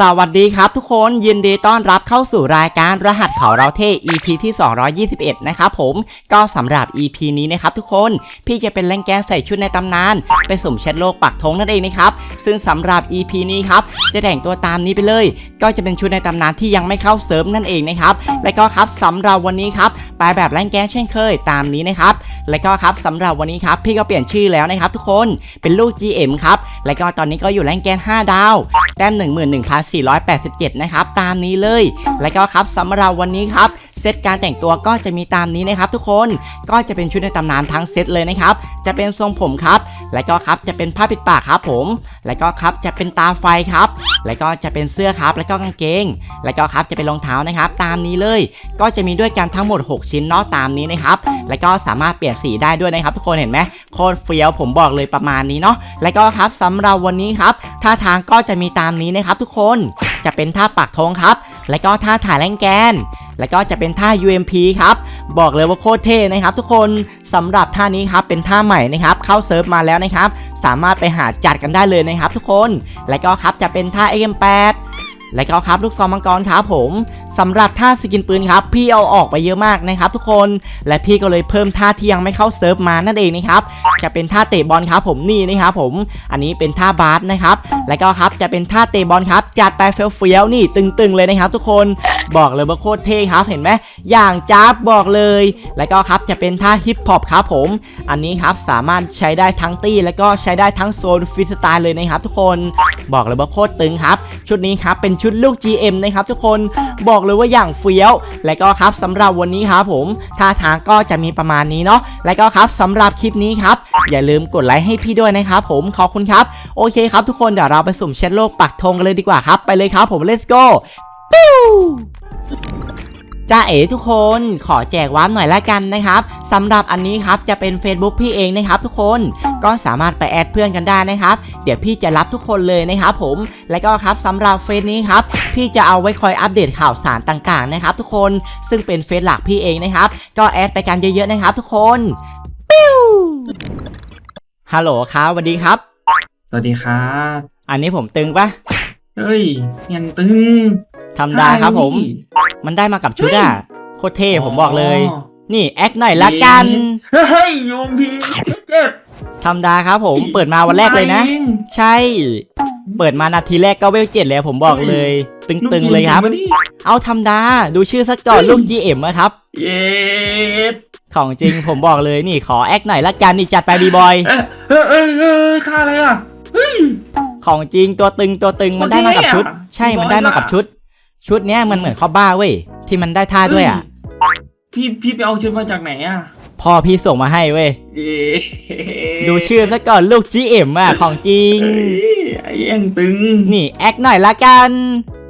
สวัสดีครับทุกคนยินดีต้อนรับเข้าสู่รายการรหัสเขาเราเท่ EP ที่ 221 นะครับผมก็สำหรับ EP นี้นะครับทุกคนพี่จะเป็นแรงแกนใส่ชุดในตำนาน ไปสุ่มเช็ดโลกปักธงนั่นเองนะครับซึ่งสำหรับ EP นี้ครับจะแต่งตัวตามนี้ไปเลย ก็จะเป็นชุดในตำนานที่ยังไม่เข้าเซิร์ฟนั่นเองนะครับและก็ครับสำหรับวันนี้ครับไปแบบแรงแกนเช่นเคยตามนี้นะครับและก็ครับสำหรับวันนี้ครับพี่ก็เปลี่ยนชื่อแล้วนะครับทุกคนเป็นลูก GM ครับและก็ตอนนี้ก็อยู่แรงแกน 5 ดาว แต้ม487 นะครับ ตามนี้เลย และก็ครับสำหรับวันนี้ครับ เซตการแต่งตัวก็จะมีตามนี้นะครับทุกคนก็จะเป็นชุดในตำนานทั้งเซตเลยนะครับจะเป็นทรงผมครับ และก็ครับจะเป็นผ้าปิดปากครับผม และก็ครับจะเป็นตาไฟครับ และก็จะเป็นเสื้อครับ และก็กางเกง และก็ครับจะเป็นรองเท้านะครับ ตามนี้เลย ก็จะมีด้วยกันทั้งหมด 6 ชิ้นเนาะตามนี้นะครับ และก็สามารถเปลี่ยนสีได้ด้วยนะครับ ทุกคนเห็นไหมโคตรเฟี้ยวผมบอกเลยประมาณนี้เนาะและก็ครับสำหรับวันนี้ครับท่าทางก็จะมีตามนี้นะครับ ทุกคนจะเป็นท่าปักธงครับ และก็ท่าถ่ายแรงแกน และก็จะเป็นท่า UMP ครับบอกเลยว่าโคตรเท่นะครับ ทุกคนสำหรับท่านี้ครับเป็นท่าใหม่นะครับเข้าเซิร์ฟมาแล้วนะครับ สามารถไปหาจัดกันได้เลยนะครับ ทุกคน และก็ครับจะเป็นท่า AM8 และก็ครับลูกซองมังกรครับผมสำหรับท่าสกินปืนครับ พี่เอาออกไปเยอะมากนะครับ ทุกคนและพี่ก็เลยเพิ่มท่าที่ยังไม่เข้าเซิร์ฟมานั่นเองนะครับจะเป็นท่าเตะบอลครับผมนี่นะครับผม อันนี้เป็นท่าบาสนะครับแล้วก็ครับจะเป็นท่าเตะบอลครับจัดไปเฟี้ยวๆนี่ตึงๆเลยนะครับ ทุกคน บอกเลยว่าโคตรเท่ครับเห็นไหมอย่างจ้าบบอกเลย แล้วก็ครับจะเป็นท่าฮิปฮอปครับผม อันนี้ครับสามารถใช้ได้ทั้งตี้ แล้วก็ใช้ได้ทั้งโซนฟรีสไตล์เลยนะครับทุกคน บอกเลยว่าโคตรตึงครับ ชุดนี้ครับเป็นชุดลูก GM นะครับทุกคนบอกเลยว่าอย่างเฟี้ยว และก็ครับสำหรับวันนี้ครับผมท่าทางก็จะมีประมาณนี้เนาะและก็ครับสำหรับคลิปนี้ครับอย่าลืมกดไลค์ให้พี่ด้วยนะครับผมขอบคุณครับ โอเคครับทุกคนเดี๋ยวเราไปสุ่มเช็ดโลกปักธงกันเลยดีกว่าครับ ไปเลยครับผม let's go ปิ้วจ้าเอ๋ทุกคนขอแจกวาร์ปหน่อยละกันนะครับสำหรับอันนี้ครับจะเป็น Facebook พี่เองนะครับ ทุกคนก็สามารถไปแอดเพื่อนกันได้นะครับ เดี๋ยวพี่จะรับทุกคนเลยนะครับผม และก็ครับสำหรับเฟซนี้ครับพี่จะเอาไว้คอยอัปเดตข่าวสารต่างๆนะครับ ทุกคนซึ่งเป็นเฟซหลักพี่เองนะครับ ก็แอดไปกันเยอะๆนะครับ ทุกคนปิ้วฮัลโหลครับสวัสดีครับ สวัสดีครับ อันนี้ผมตึงปะเฮ้ยยังตึง ธรรมดาครับผม มันได้มากับชุดอะโคตรเท่ผมบอกเลย นี่แอคหน่อยละกัน เฮ้ยโยมพีเจ็บธรรมดาครับผมเปิดมาวันแรกเลยนะจริงใช่ เปิดมานาทีแรกก็เวลเจ็ดเลยผมบอกเลย ตึงๆเลยครับลูกจงๆมาดิเอาธรรมดาดูชื่อสักก่อนลูก GM อะครับ เย็ดของจริงผมบอกเลยนี่ขอแอคหน่อยละกันนี่จัดไปบีบอย เอ้ยเอ้ยเอ้ยเอ้ยท่าอะไรอะเฮ้ยของจริงตัวตึงตัวตึงมันได้มากับชุดโอเคอะใช่บีบอยมันได้มากับอะชุด ชุดเนี้ยมันเหมือนข้อบ้าเว้ยที่มันได้ท่าด้วยอะ พี่พี่ไปเอาชุดมาจากไหนอะพ่อพี่ส่งมาให้เว้ยเย้ดูชื่อซะก่อนลูก GM อะของจริงเฮ้ยไอ้ยังตึง นี่แอคหน่อยละกัน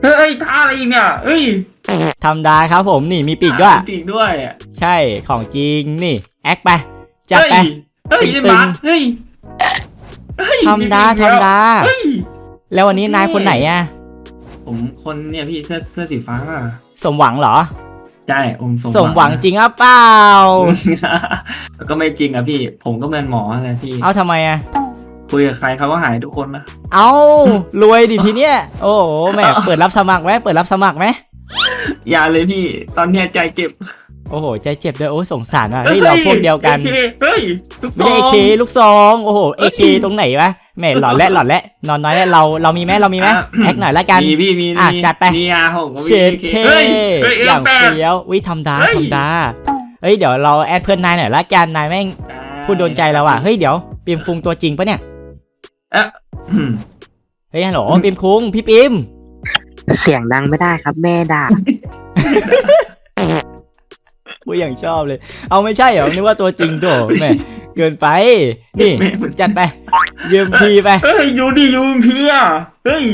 เฮ้ยท่าอะไรอีกเนี่ยเฮ้ยธรรมดาครับผมนี่มีปีกด้วยมีปีกด้วยอะใช่ของจริงนี่แอคไปจัดไป เฮ้ยเฮ้ยตึงๆได้มาเฮ้ยเฮ้ยธรรมดาอีกธรรมดา เฮ้ยแล้ววันนี้นายคนไหนอะ ผมคนเนี่ยพี่เสื้อเสื้อสีฟ้าอะสมหวังเหรอ ใช่ผมสมสมหวังจริงอะเปล่าแล้วก็ไม่จริงอะพี่ ผมก็เป็นหมออะไรพี่ เอาทำไมอะคุยกับใครเขาก็หายทุกคนนะ เอารวยดิทีเนี้ย โอ้โหแหมเปิดรับสมัครไหมเปิดรับสมัครไหมอย่าเลยพี่ ตอนเนี้ยใจเจ็บ โอ้โห ใจเจ็บด้วยโอ้ยสงสารว่ะเฮ้ยเราพวกเดียวกันเฮ้ยเฮ้ยทุกไม่ใช่เอเคลูกซองโอ้โหเอเคตรงไหนวะแหม่หลอนและหลอนและนอนน้อยและเราเรามีไหมเรามีไหมแอคหน่อยละกัน มีพี่มีอะมีจัดไป มีอาผมก็มีเชดเคเฮ้ยเฮ้ยอย่างแปด เฟี้ยววิธรรมดาเฮ้ย ธรรมดาเฮ้ยเดี๋ยวเราแอดเพื่อนนายหน่อยละกันนายแม่งพูดโดนใจเราอะเฮ้ยเดี๋ยวปิมคุงตัวจริงปะเนี่ยเอ๊ะอืม เฮ้ยฮัลโหลปิมคุงพี่ปิมเสียงดังไม่ได้ครับแม่ด่ากู อย่างชอบเลย เอาไม่ใช่เหรอนึกว่าตัวจริงโถแหม่เกินไป นี่แม่เหมือนจัดไปยืมพีไปเฮ้ยยูดิยูพี่อะเฮ้ย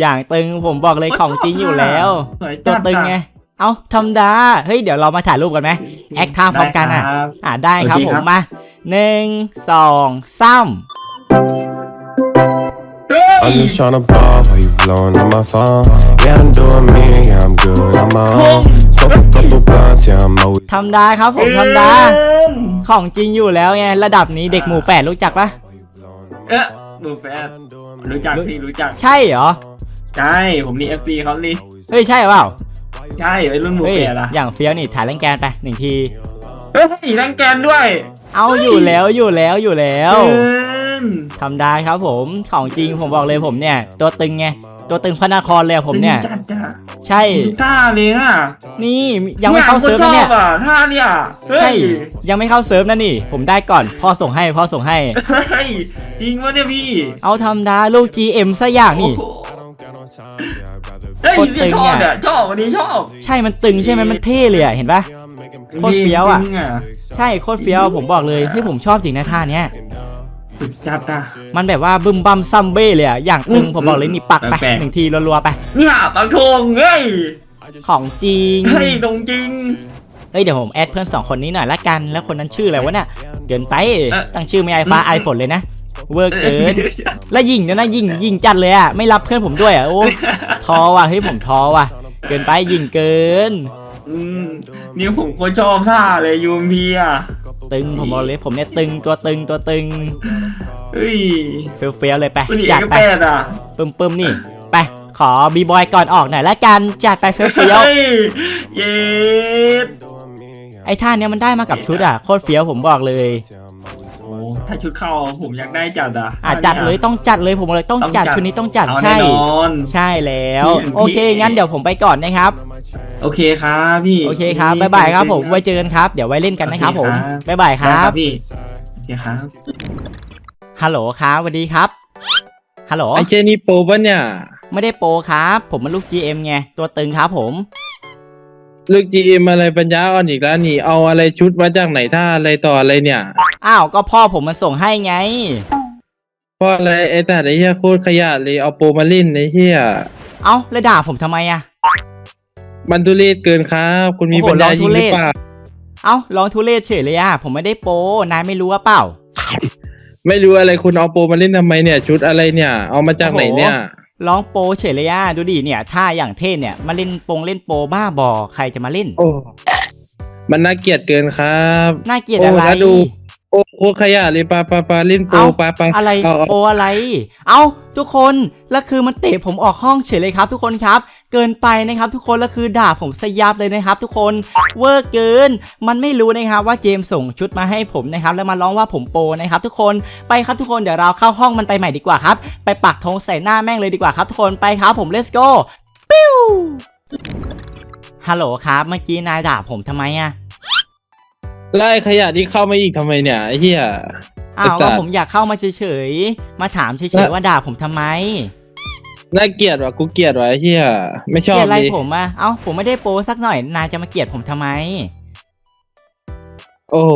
อย่างตึงผมบอกเลยของจริงอยู่แล้วสวยตัจัวดตึงไงเอาธรรมดา เฮ้ย เดี๋ยวเรามาถ่ายรูปกันไหมแอคท่าพร้อมกันอะได้ครับอ่าได้ครับโอเคผมครับมาหนึ่งสองสามเฮ้ย I'm just tryna ball while you blowing on my phone. Yeah, I'm doing me, yeah, I'm good on my own. Smoke a couple blunts, yeah, I'm always. ธรรมดาครับผมธรรมดาเอิ่มของจริงอยู่แล้วไงระดับนี้เด็กหมู่แปดรู้จักปะ While you blowing on Eh, my phone. move fast. Yeah, I'm doing รู้จักพี่รู้จัก ใช่เหรอ ใช่ผมนี่เอฟซีเขานี่เฮ้ยใช่เปล่าใช่ไอ้รุ่นหมูเฮ้ยเปียล่ะอย่างเฟี้ยวนี่ถ่ายแรงแกนไปหนึ่งทีเฮ้ยแรงแกนด้วย เอาอยู่แล้วอยู่แล้วอยู่แล้วเกินทำได้ครับผมของจริงผมบอกเลยผมเนี่ย ตัวตึงไงตัวตึงพระนครเลยอะผมเนี่ยจัดจ้ะ ใช่ ท่าเลยอะนี่ยังไม่เข้าเซิร์ฟนะเนี่ยชอบอะท่าเนี่ยเฮ้ใช่ยยังไม่เข้าเซิร์ฟนะนี่ ผมได้ก่อนพ่อส่งให้พ่อส่งให้ เฮ้ยจริงวะเนี่ยพี่เอาทำได้ลูก GM ซะอย่างนี่ โอ้โหเฮ้ยโคตรตึพี่งชอบอะเนี่ยชอบวันนี้ชอบใช่มันตึงใช่ไหมมันเท่เลยอะเห็นปะ โคตรเฟี้ยวอะ จริงอะใช่โคตรเฟี้ยวผมบอกเลยที่ผมชอบจริงนะท่าเนี้ยสุด จัดอะ มันแบบว่าบึมบัมซัมเบ้เลยอะอย่างตึงอืมผมบอกเลยนี่ปักไปแปลกๆ หนึ่งทีรัวๆไป เนี่ยปักธงเฮ้ยของจริง เฮ้ยตรงจริง เอ้ยเดี๋ยวผมแอดเพื่อนสองคนนี้หน่อยละกัน แล้วคนนั้นชื่ออะไรวะเนี่ยเกินไปเอ๊ะตั้งชื่อไม่ไอฟ้าอืมไอฝนเลยนะเวอร์เกินแล้วยิงเนี่ยนะยิงยิงจัดเลยอะไม่รับเพื่อนผมด้วยอะโอ้ท้อว่ะเฮ้ยผมท้อว่ะเกินไปยิงเกิน อืมนี่ผมก็ชอบท่าเลยยูมพีอะตึงผมบอกเลยผมเนี่ยตึงตัวตึงตัวตึงเฮ้ยเฟี้ยวเฟี้ยวๆเลยไปวันนี้เอจัดกไปแปดอะปึ้มปึ้มๆนี่ไปขอบีบอยก่อนออกหน่อยละกันจัดไปเฟี้ยวเฟี้ยวเฮ้ยเย็ดๆไอ้ท่าเนี้ยมันได้มากับชุดอะโคตรเฟี้ยวผมบอกเลยโอ้ถ้าชุดเข้าผมอยากได้จัดอะอะจัดเลยต้องจัดเลยผมบอกเลยต้องจัดชุดนี้ต้องจัดเอาใช่แน่นอนใช่แล้วพี่โอเคงั้นเดี๋ยวผมไปก่อนนะครับ โอเคครับพี่โอเคครับบ๊ายบายครับผมไว้เจอกันครับ เดี๋ยวไว้เล่นกันนะครับผมบ๊ายบายคได้รับพี่โอเคครับฮัลโหลครับสวัสดีครับฮัลโหลไอเจนี่โปรปะเนี่ย ไม่ได้โปรครับ ผมมันลูก GM ไงตัวตึงครับผมลูก GM อะไรปัญญาอ่อนอีกแล้วนี่ เอาอะไรชุดมาจากไหนท่าอะไรต่ออะไรเนี่ยอ้าวก็พ่อผมมันส่งให้ไงเพราะอะไรไอแต่ไอเหี้ยโคตรขยะเลยเอาโปรมาเล่นไอเหี้ยเอ้าแล้วด่าผมทำไมอะ มันทุเรศเกินครับ คุณมีโอ้โหปัญญาลองทุยิงหเรรือศเปล่า เอ้าร้องทุเรศเฉยเลยอะผมไม่ได้โปรนายไม่รู้ว่าเปล่า ไม่รู้อะไรคุณเอาโปรมาเล่นทำไมเนี่ย ชุดอะไรเนี่ย เอามาจากไหนเนี่ย ร้องโปรเฉยเลยอะดูดิเนี่ยท่าอย่างเท่เนี่ย มาเล่นโปงเล่นโปรบ้าบอ ใครจะมาเล่น โอ้ มันน่าเกลียดเกินครับน่าเกลียดโอ้อะไรแล้วดู โอ้โคตรขยะเลยปาปาปาเล่นโปรเอ้า ปาปาอะไรเอาเอาโออะไร เอาทุกคน แล้วคือมันเตะผมออกห้องเฉยเลยครับ ทุกคนครับ เกินไปนะครับทุกคนแล้วคือด่าผมสยับเลยนะครับ ทุกคนเวอร์เกิน มันไม่รู้นะครับว่าเจมส์ส่งชุดมาให้ผมนะครับแล้วมาร้องว่าผมโปรนะครับทุกคนไปครับทุกคนเดี๋ยวเราเข้าห้องมันไปใหม่ดีกว่าครับ ไปปักธงใส่หน้าแม่งเลยดีกว่าครับทุกคนไปครับผม let's go ปิ้วฮัลโหลครับเมื่อกี้นายด่าผมทำไมอะไล่ขยะที่เข้ามาอีกทำไมเนี่ยไอเหี้ยอ้าวไอ้สัก็ตว์ผมอยากเข้ามาเฉยๆมาถามเฉยๆว่าด่าผมทำไม น่าเกลียดว่ะกูเกลียดว่ะไอเหี้ยไม่ชเกอบลียดอะไรเลยผมอะเอ้าผมไม่ได้โปรสักหน่อย นายจะมาเกลียดผมทำไม โอ้โห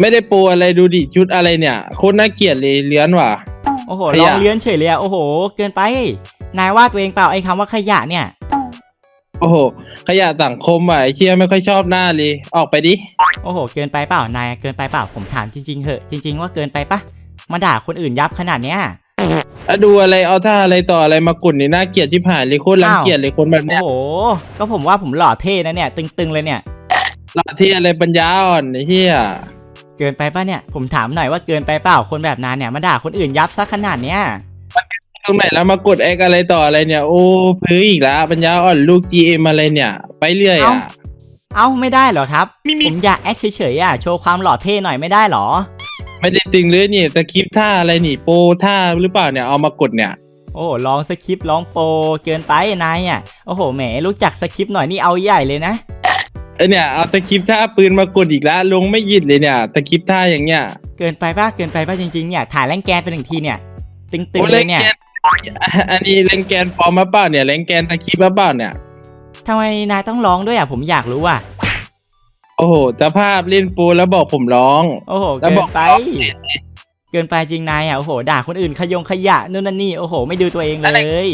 ไม่ได้โปรอะไรดูดิชุดอะไรเนี่ยโคตรน่าเกลียดเลยเลื้อนว่ะ โอ้โหขลยะองเลี้ยนเฉยเลยอะโอ้โห เกินไป นายว่าตัวเองเปล่าไอ้คำว่าขยะเนี่ย โอ้โหขยะสังคมว่ะไอเชี่ยไม่ค่อยชอบหน้าเลยออกไปดิโอ้โห เกินไปเปล่า นายเกินไปเปล่า ผมถามจริงๆเหอะ จริง ๆ ว่าเกินไปปะมาด่าคนอื่นยับขนาดเนี้ย อะดูอะไรเอาท่าอะไรต่ออะไรมากุ่นนี่น่าเกลียดที่ผ่านเลยโคตรรังอ้าวเกียจเลยคนแบบโอ้เนี้ยโห ก็ผมว่าผมหล่อเท่นะเนี่ย ตึงๆเลยเนี่ยละที่อะไรปัญญาอ่อนไอเชี่ยเกินไปปะเนี่ย ผมถามหน่อยว่าเกินไปเปล่า คนแบบนายเนี่ยมาด่าคนอื่นยับซะขนาดเนี้ย ตรงไหนแล้วมากดแอกอะไรต่ออะไรเนี่ย โอ้พื้ออีกแล้วปัญญาอ่อนลูก GM อะไรเนี่ย ไปเรื่อยเอ้า อะ เอ้าไม่ได้เหรอครับ ผมอยากแอคเฉยๆอะโชว์ความหล่อเท่หน่อยไม่ได้เหรอ ไม่ได้ตึงเลยนี่สคริปต์ท่าอะไรนี่โปรท่าหรือเปล่าเนี่ยเอามากดเนี่ยโอ้โหร้องสคริปต์ร้องโปรเกินไปนายอะโอ้โหแหมรู้จักสคริปต์หน่อยนี่เอาใหญ่เลยนะไอเนี่ยเอาสคริปต์ท่าปืนมากดอีกแล้วลงไม่หยิดเลยเนี่ยสคริปต์ท่าอย่างเงี้ยเกินไปป่ะเกินไปป่ะจริงๆเนี่ยถ่ายแรงแกนไปหนึ่งทีเนี่ย ตึงโอ้ๆเลยเนี่ยแรงแกนอันนี้แรงแกนปลอมมาเปล่าเนี่ยแรงแกนสคริปต์มาเปล่าเนี่ย ทำไมนายต้องร้องด้วยอะผมอยากรู้อะ โอ้โหสภาพเล่นปูแล้วบอกผมร้อง โอ้โหแล้วเกิบอนกไป เกินไปจริงนายอะโอ้โหด่าคนอื่นขยงขยะนู่นนั่นนี่โอ้โห ไม่ดูตัวเองเลย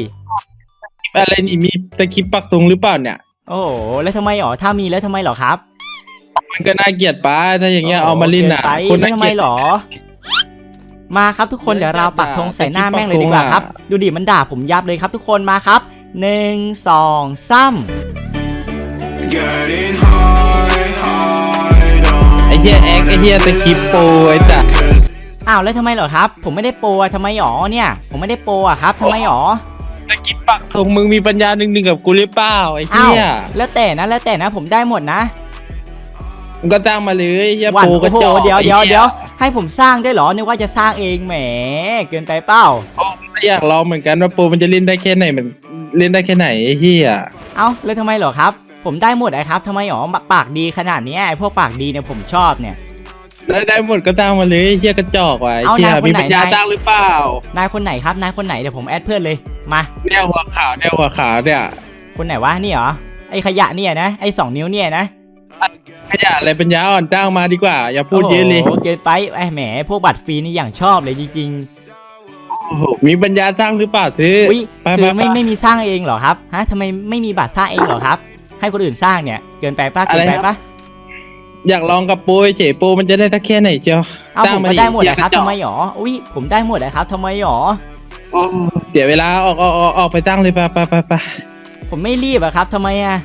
อะไรนี่มีตะคริปต์ปักตรงหรือเปล่าเนี่ย โอ้โหแล้วทำไมหรอถ้ามีแล้วทำไมหรอครับมันก็น่าเกลียดป้าถ้าอย่างเงี้ยเอามาเล่นน่ะโอ้โหคนเกินไปแล้วทำไมน่าเกลียด หรอ มาครับทุกคนเดี๋ยวเราปักธงใส่หน้าแม่งเลยดีกว่าครับ ดูดิมันด่าผมยับเลยครับ ทุกคนมาครับหนึ่งสองสาม Getting high, high on ไอ้เหี้ยแอคไอ้เหี้ยตะคริปต์โปรไอ้จ้ะอ้าวแล้วทำไมเหรอครับ ผมไม่ได้โปรอะทำไมหรอเนี่ย ผมไม่ได้โปรอะครับทำไมหรอตะกี้ปักธงมึงมีปัญญาหนึ่งหนึ่งกับกูหรือเปล่าไอ้อ้าเหี้วยแล้วแต่นะแล้วแต่นะ ผมได้หมดนะมึงก็จ้างมาเลยเหี้ยวันโปกระโอ้โหจอกเดี๋ยวไอ้เดี๋ยวหี้เดี๋ยวให้ผมสร้างได้เหรอนึกว่าจะสร้างเองแหม เกินไปเปล่าอยากลองเหมือนกันว่าโปรมันจะเล่นได้แค่ไหนมันเล่นได้แค่ไหนไอ้เหี้ยเอ้าแล้วทำไมเหรอครับ ผมได้หมดไอ้ครับทำไมหรอปากดีขนาดเนี้ยไอ้พวกปากดีเนี่ยผมชอบเนี่ยแล้วได้หมดก็จ้างมาเลยไอ้เหี้ยกระจอกว่ะไอ้เอาเหี้ยนายคนมีไหนปัญญานาย จ้างหรือเปล่านายคนไหนครับนายคนไหนเดี๋ยวผมแอดเพื่อนเลยมาแนวหัวขาวแนวหัวขาวเนี่ยคนไหนวะนี่เหรอไอ้ขยะเนี่ยนะไอ้สองนิ้วเนี่ยนะขยะอะไรปัญญาอ่อนจ้างมาดีกว่า อย่าพูดเยอะเลยโอ้โหเกินไปไอ้แหมพวกบัตรฟรีนี่อย่างชอบเลยจริงโอ้โหมีปัญญาจ้างหรือเปล่าซื้อๆอุ้ยไปคือไปไม่ไปไม่มีสร้างเองเหรอครับฮะทำไมไม่มีบัตรสร้างเองเหรอครับ ให้คนอื่นสร้างเนี่ยเกินไปปะเกินไปปะอยากลองกับโปรเฉยโปรมันจะได้สักแค่ไหนเจียวเอาจ้างผมมาก็ดิได้หมดอย่านะครับกระจอกทำไมหรออุ้ยผมได้หมดนะครับทำไมหรอโอ้เดี๋ยวเวลาออกออกออกออกไปจ้างเลยไปไปไปไปผมไม่รีบอะครับทำไมอะ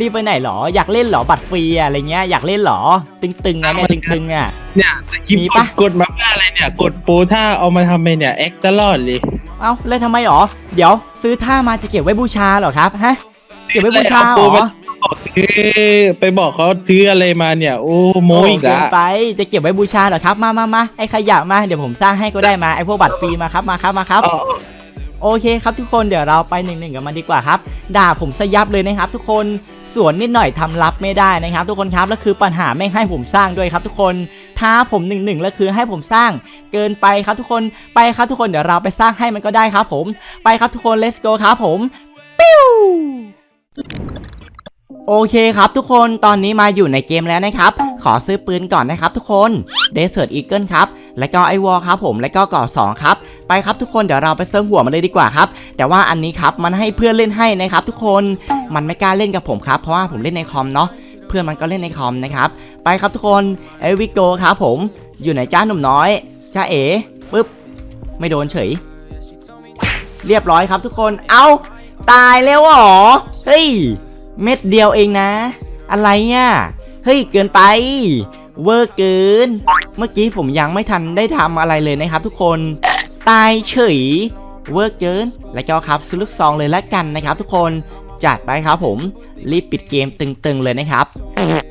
รีบไปไหนหรอ อยากเล่นหรอบัตรฟรีอะอะไรเงี้ยอยากเล่นหรอ ตึงๆอะเนี่ยตึงๆอะเนี่ยตะกี้มีกปะดกดมาเพื่ออะไรเนี่ย กดโปรถ้าเอามาทำไปเนี่ยแอคตลอดเลย เอ้าแล้วทำไมหรอ เดี๋ยวซื้อท่ามาจะเก็บไว้บูชาเหรอครับฮะเก็บไว้บูชาเหรอเอ้ยไปบอกเขาซื้ออะไรมาเนี่ย โอ้โมอีกเกิละนไปจะเก็บไว้บูชาเหรอครับมามามาไอ้ขยะมาเดี๋ยวผมสร้างให้ก็ได้มาไอ้พวกบัตรฟรีมาครับมาครับมาครับเอาโอเคครับทุกคนเดี๋ยวเราไปหนึ่งหนึ่งกันมาดีกว่าครับ ด่าผมสยับเลยนะครับ ทุกคนส่วนนิดหน่อยทำรับไม่ได้นะครับ ทุกคนครับแล้วคือปัญหาไม่ให้ผมสร้างด้วยครับ ทุกคนท้าผมหนึ่งหนึ่งแล้วคือให้ผมสร้างเกินไปครับทุกคนไปครับทุกคนเดี๋ยวเราไปสร้างให้มันก็ได้ครับผม ไปครับทุกคน let's go ครับผมปิ้ว โอเคครับทุกคนตอนนี้มาอยู่ในเกมแล้วนะครับ ขอซื้อปืนก่อนนะครับทุกคน Desert Eagle ครับ แล้วก็ไอวอลครับผม แล้วก็ก่อสองครับ ไปครับทุกคนเดี๋ยวเราไปเซิร์ฟหัวมันเลยดีกว่าครับ แต่ว่าอันนี้ครับมันให้เพื่อนเล่นให้นะครับทุกคน มันไม่กล้าเล่นกับผมครับ เพราะว่าผมเล่นในคอมเนาะ เพื่อนมันก็เล่นในคอมนะครับ ไปครับทุกคนเอวิโกครับผม อยู่ไหนจ้าหนุ่มน้อย จ้าเอ๋ปึ๊บ ไม่โดนเฉย เรียบร้อยครับทุกคน เอา ตายแล้วหรอ เฮ้ย เม็ดเดียวเองนะ อะไรเนี่ยเฮ้ย เกินไป เวอร์เกิน เมื่อกี้ผมยังไม่ทันได้ทำอะไรเลยนะครับทุกคน ตายเฉย เวอร์เกิน และก็ครับซื้อลูกซองเลยละกันนะครับทุกคน จัดไปครับผม รีบปิดเกมตึงๆเลยนะครับ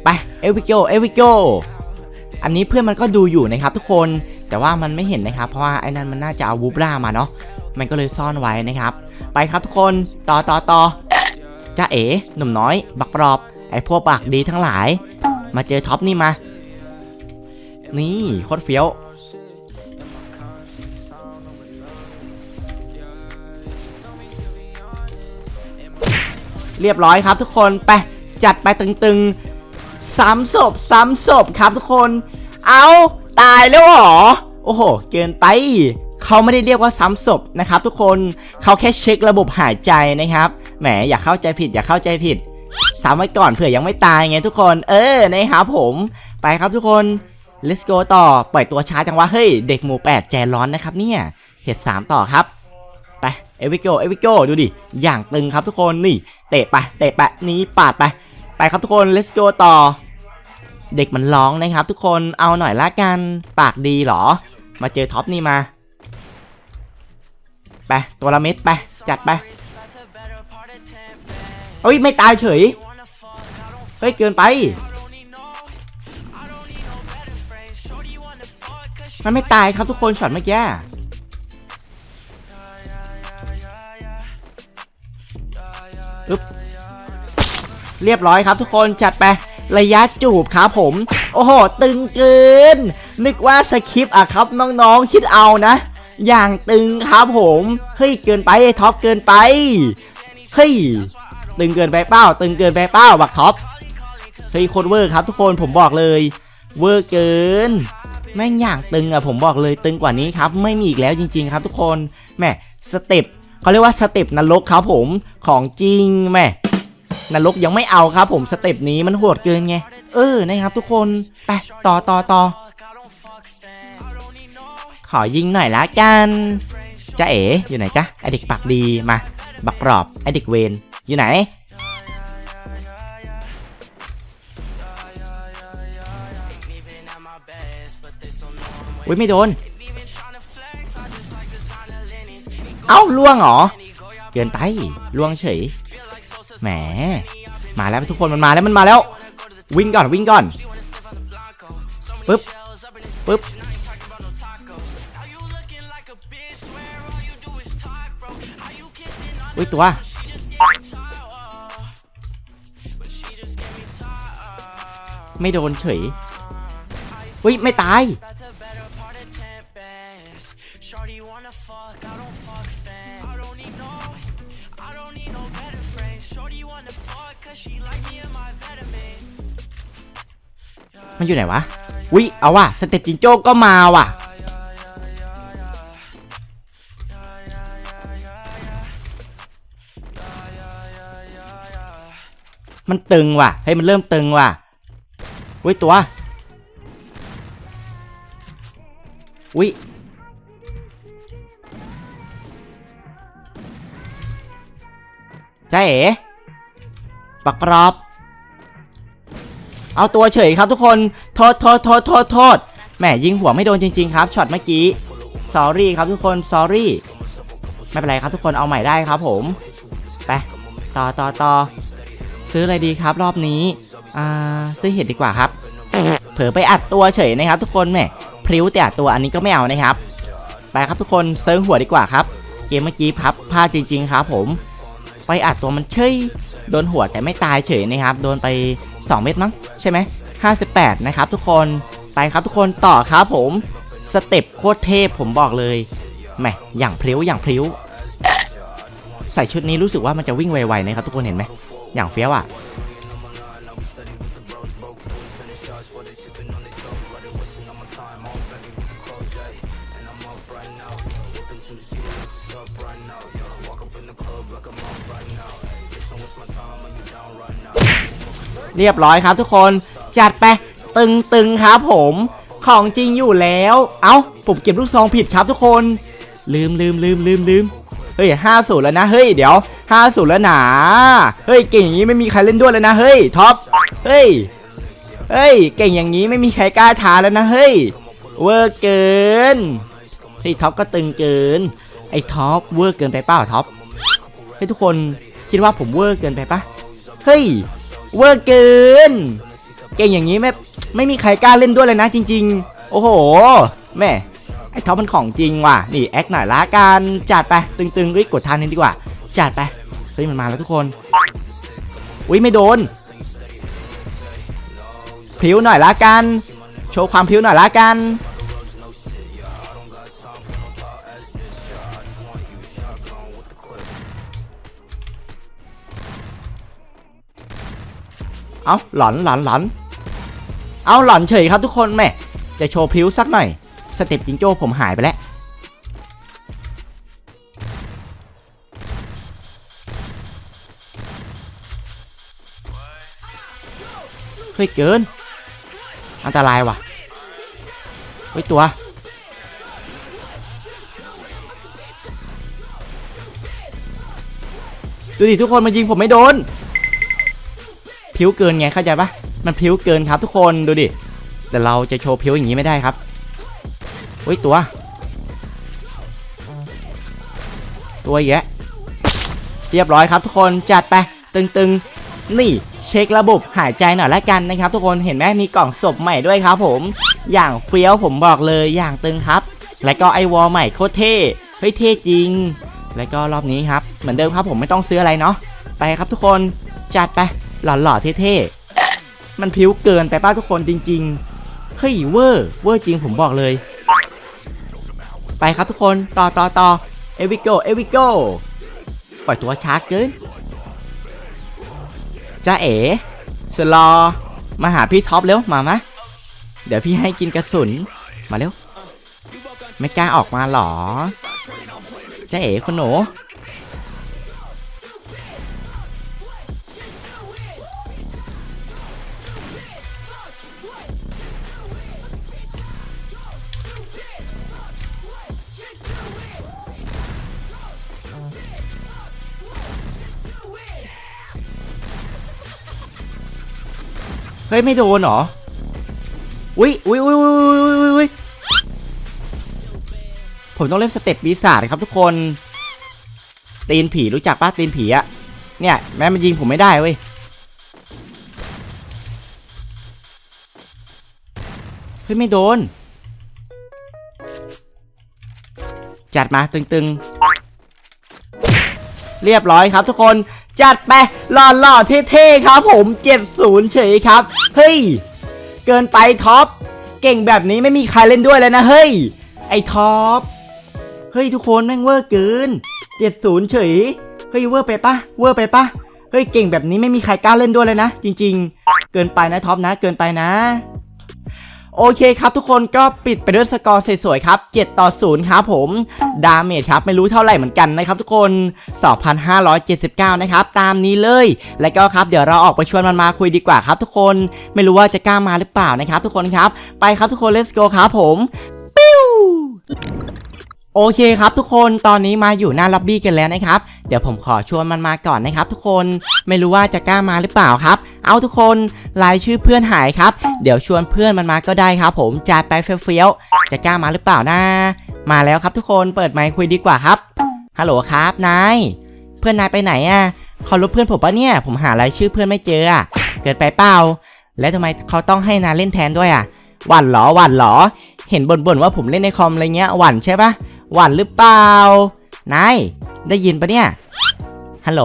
ไป เอวิโกเอวิโกอันนี้เพื่อนมันก็ดูอยู่นะครับทุกคน แต่ว่ามันไม่เห็นนะครับ เพราะว่าไอ้นั่นมันน่าจะเอาวูบล่ามาเนาะ มันก็เลยซ่อนไว้นะครับ ไปครับทุกคนต่อต่อต่อจ้าเอ๋หนุ่มน้อย บักปรอบ ไอ้พวกปากดีทั้งหลาย มาเจอท็อปนี่มา นี่โคตรเฟี้ยว เรียบร้อยครับทุกคนไปจัดไปตึงๆซ้ำศพซ้ำศพครับทุกคน เอาตายแล้วหรอ โอ้โห เกินไป เขาไม่ได้เรียกว่าซ้ำศพนะครับ ทุกคนเขาแค่เช็คระบบหายใจนะครับ แหมอย่าเข้าใจผิดอย่าเข้าใจผิดซ้ำไว้ก่อนเผื่อยังไม่ตายไงทุกคน เออนะครับผม ไปครับทุกคน let's go ต่อปล่อยตัวช้าจังวะเฮ้ยเด็กหมู่แปดใจร้อนนะครับเนี่ยเหตุสามต่อครับไปเอวิโกเอวิโกดูดิอย่างตึงครับทุกคนนี่ เตะไปเตะไปนี้ปาดไป ไปครับทุกคน let's go ต่อ เด็กมันร้องนะครับ ทุกคนเอาหน่อยละกันปากดีเหรอ มาเจอท็อปนี่มา ไปตัวละเม็ดไปจัดไปเฮ้ยไม่ตายเฉยเฮ้ยเกินไป มันไม่ตายครับทุกคนช็อตเมื่อกี้อึ๊บเรียบร้อยครับทุกคนจัดไประยะจูบครับผม โอ้โห ตึงเกิน นึกว่าสคริปต์อะครับน้องๆคิดเอานะ อย่างตึงครับผม เฮ้ยเกินไปท็อปเกินไป เฮ้ยตึงเกินไปเป้า ตึงเกินไปเป้าบักท็อปเฮ้ยโคตรเวอร์ครับทุกคนผมบอกเลย เวอร์เกินแม่งอย่างตึงอะผมบอกเลยตึงกว่านี้ครับ ไม่มีอีกแล้วจริง ๆ ครับ ทุกคนแม่สเต็ปเขาเรียกว่าสเต็ปนรกครับผมของจริงแม่นรกยังไม่เอาครับผมสเต็ปนี้มันโหดเกินไง เออนะครับทุกคนไปต่อต่อต่อ อยิงหน่อยละกันจ้าเอ๋อยู่ไหนจ๊ะไอเด็กปากดีมาบักปลอบไอเด็กเวนอยู่ไหน อุ้ยไม่โดน เอ้าล่วงเหรอ เกินไปล่วงเฉย แหม มาแล้วทุกคนมันมาแล้วมันมาแล้ว วิ่งก่อนวิ่งก่อนปึ๊บปึ๊บ อุ้ยตัว ไม่โดนเฉยอุ้ยไม่ตาย มันอยู่ไหนวะวิเอาว่ะ สเต็ปจินโจ้ก็มาว่ะ มันตึงว่ะเฮ้ยมันเริ่มตึงว่ะวิตัววิจ้าเอ๋ปักกรอบ เอาตัวเฉยครับทุกคนโทษโทษโทษโทษโทษแหมยิงหัวไม่โดนจริง ๆ ครับช็อตเมื่อกี้ s อรี่ครับทุกคน s อรี่ไม่เป็นไรครับทุกคนเอาใหม่ได้ครับผม ไป ต่อต่อต่อ ซื้ออะไรดีครับ รอบนี้ อ่า ซื้อเห็ดดีกว่าครับ เผลอไปอัดตัวเฉยนะครับ ทุกคนแหมพริ้วแต่อัดตัวอันนี้ก็ไม่เอานะครับ ไปครับทุกคนเซิร์งหัวดีกว่าครับ เกมเมื่อกี้พับพลาดจริง ๆ ครับ ผม ไปอัดตัวมันเฉยโดนหัวแต่ไม่ตายเฉยนะครับ โดนไป 2 เม็ดมั้งใช่ไหม58นะครับ ทุกคน ไปครับทุกคนต่อครับผม สเต็ปโคตรเทพผมบอกเลยแหมอย่างพลิ้วอย่างพลิ้วใส่ชุดนี้รู้สึกว่ามันจะวิ่งไวๆนะครับทุกคนเห็นไหม อย่างเฟี้ยวอะเรียบร้อยครับทุกคนจัดไปตึงๆครับผมของจริงอยู่แล้ว เอ้าผมเก็บลูกซองผิดครับทุกคน ลืมลืมลืมลืมลืม เฮ้ยห้าศูนย์แล้วนะเฮ้ยเดี๋ยวห้าศูนย์แล้วหนาเฮ้ยเก่งอย่างนี้ไม่มีใครเล่นด้วยแล้วนะเฮ้ยท็อปเฮ้ยเฮ้ยเก่งอย่างนี้ไม่มีใครกล้าท้าแล้วนะเฮ้ยเวอร์เกินเฮ้ยท็อปก็ตึงเกินไอ้ท็อปเวอร์เกินไปเปล่าท็อปเฮ้ทุกคนคิดว่าผมเวอร์เกินไปปะเฮ้ยเวอร์เกิน เก่งอย่างนี้ไม่ไม่มีใครกล้าเล่นด้วยเลยนะจริง ๆ โอ้โหแม่ ไอ้ท็อปมันของจริงว่ะ นี่แอคหน่อยละกันจัดไปตึงๆเฮ้ยกดทันนี้ดีกว่าจัดไปเฮ้ยมันมาแล้วทุกคน อุ้ยไม่โดนพิ้วหน่อยละกัน โชว์ความพิ้วหน่อยละกันเอาหลอนหลอนหลอนเอาหลอนเฉยครับทุกคนแม่จะโชว์พิ้วสักหน่อย สเต็ปจิงโจ้ผมหายไปแล้ว เฮ้ยเกิน อันตรายว่ะ เฮ้ยตัว ดูดิทุกคนมันยิงผมไม่โดน พิ้วเกินไงเข้าใจปะมันพิ้วเกินครับทุกคนดูดิ แต่เราจะโชว์พิ้วอย่างนี้ไม่ได้ครับ เฮ้ยตัว ตัวแยะ เรียบร้อยครับทุกคนจัดไป ตึงๆ นี่เช็คระบบหายใจหน่อยละกันนะครับ ทุกคนเห็นไหมมีกล่องศพใหม่ด้วยครับผม อย่างเฟี้ยวผมบอกเลยอย่างตึงครับ และก็ไอวอลใหม่โคตรเท่เฮ้ยเท่จริง แล้วก็รอบนี้ครับ เหมือนเดิมครับผมไม่ต้องซื้ออะไรเนาะไปครับทุกคนจัดไปหล่อๆเท่ๆมันผิวเกินไปป้าทุกคนจริงๆเฮ้ยเวอร์เวอร์จริงผมบอกเลย ไปครับทุกคนต่อต่อต่อเอวิโกเอวิโกปล่อยตัวช้าเกินจ้าเอ๋สลอมาหาพี่ท็อปเร็ว มามะ เดี๋ยวพี่ให้กินกระสุน มาเร็ว ไม่กล้าออกมาหรอจ้าเอ๋คุณหนู เฮ้ย ไม่โดนหรออุ้ยอุ้ยอุ้ยอุ้ยอุ้ยอุ้ยผมต้องเล่นสเต็ปปีศาจครับทุกคน ตีนผีรู้จักป้าตีนผีอะเนี่ย แม้มันยิงผมไม่ได้เว้ย เฮ้ย ไม่โดน จัดมาตึงๆ เรียบร้อยครับทุกคน จัดไปหล่อๆเท่ๆครับผม70เฉยครับ เฮ้ย เกินไปท็อป เก่งแบบนี้ไม่มีใครเล่นด้วยเลยนะ เฮ้ย ไอท็อป เฮ้ยทุกคนแม่งเวอร์เกิน70เฉย เฮ้ยเวอร์ไปปะเวอร์ไปปะเฮ้ยเก่งแบบนี้ไม่มีใครกล้าเล่นด้วยเลยนะ จริง ๆ เกินไปนะท็อปนะ เกินไปนะ โอเคครับทุกคนก็ปิดไปด้วยสกอร์สวยๆครับ 7 ต่อ 0 ครับผม ดาเมจครับ ไม่รู้เท่าไหร่เหมือนกันนะครับทุกคน 2,579 นะครับ ตามนี้เลย และก็ครับเดี๋ยวเราออกไปชวนมันมาคุยดีกว่าครับทุกคน ไม่รู้ว่าจะกล้ามาหรือเปล่านะครับทุกคนครับ ไปครับทุกคน let's go ครับผม ปิ้ว โอเคครับทุกคนตอนนี้มาอยู่หน้าล็อบบี้กันแล้วนะครับ เดี๋ยวผมขอชวนมันมาก่อนนะครับ ทุกคนไม่รู้ว่าจะกล้ามาหรือเปล่าครับ เอาทุกคนรายชื่อเพื่อนหายครับ เดี๋ยวชวนเพื่อนมันมาก็ได้ครับ ผมจัดไปเฟี้ยวๆจะกล้ามาหรือเปล่านะมาแล้วครับทุกคนเปิดไมค์คุยดีกว่าครับฮัลโหลครับนายเพื่อนนายไปไหนอะ่ะเขาลบเพื่อนผมปะเนี่ย ผมหารายชื่อเพื่อนไม่เจออะเกิดไปเปล่าแล้วทำไมเขาต้องให้นายเล่นแทนด้วยอะหวั่นเหรอหวั่นเหรอ เห็นบ่นๆว่าผมเล่นในคอมอะไรเงี้ยหวั่นใช่ปะ หวันหรือเปล่านายได้ยินปะเนี่ยฮัลโหล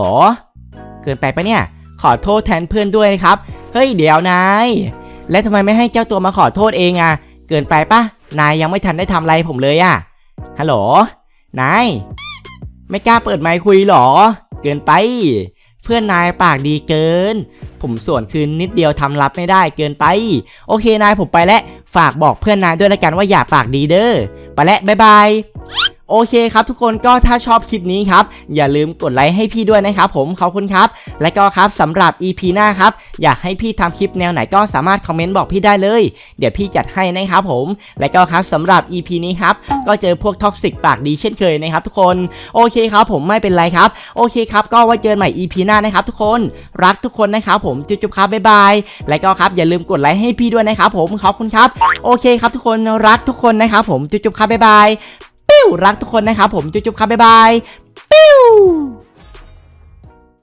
เกินไปปะเนี่ย ขอโทษแทนเพื่อนด้วยนะครับ เฮ้ยเดี๋ยวนายแล้วทำไมไม่ให้เจ้าตัวมาขอโทษเองอะ่ะ เกินไปปะนายยังไม่ทันได้ทำอะไรผมเลยอะ่ะฮัลโหลนายไม่กล้าเปิดไมค์คุยหรอ เกินไป เพื่อนนายปากดีเกิน ผมส่วนคืนนิดเดียวทำรับไม่ได้เกินไป โอเคนายผมไปแล้วฝากบอกเพื่อนนายด้วยละกันว่าอย่าปากดีเด้อ แล้วบ๊ายบาย โอเคครับทุกคนก็ถ้าชอบคลิปนี้ครับ อย่าลืมกดไลค์ให้พี่ด้วยนะครับผมขอบคุณครับ และก็ครับสำหรับ EP หน้าครับ อยากให้พี่ทำคลิปแนวไหนก็สามารถคอมเมนต์บอกพี่ได้เลย เดี๋ยวพี่จัดให้นะครับผม และก็ครับสำหรับ EP นี้ครับ ก็เจอพวกท็อกซิกปากดีเช่นเคยนะครับทุกคนโอเคครับผมไม่เป็นไรครับ โอเคครับ ก็ไว้เจอกันใหม่ EP หน้านะครับทุกคนรักทุกคนนะครับผมจุ๊บๆครับบ๊ายบายและก็ครับอย่าลืมกดไลค์ให้พี่ด้วยนะครับผมขอบคุณครับ โอเคครับทุกคนรักทุกคนนะครับผมจุ๊บๆครับบ๊ายบาย ปิ้วรักทุกคนนะครับผมจุ๊บๆครับบ๊ายบายปิ้ว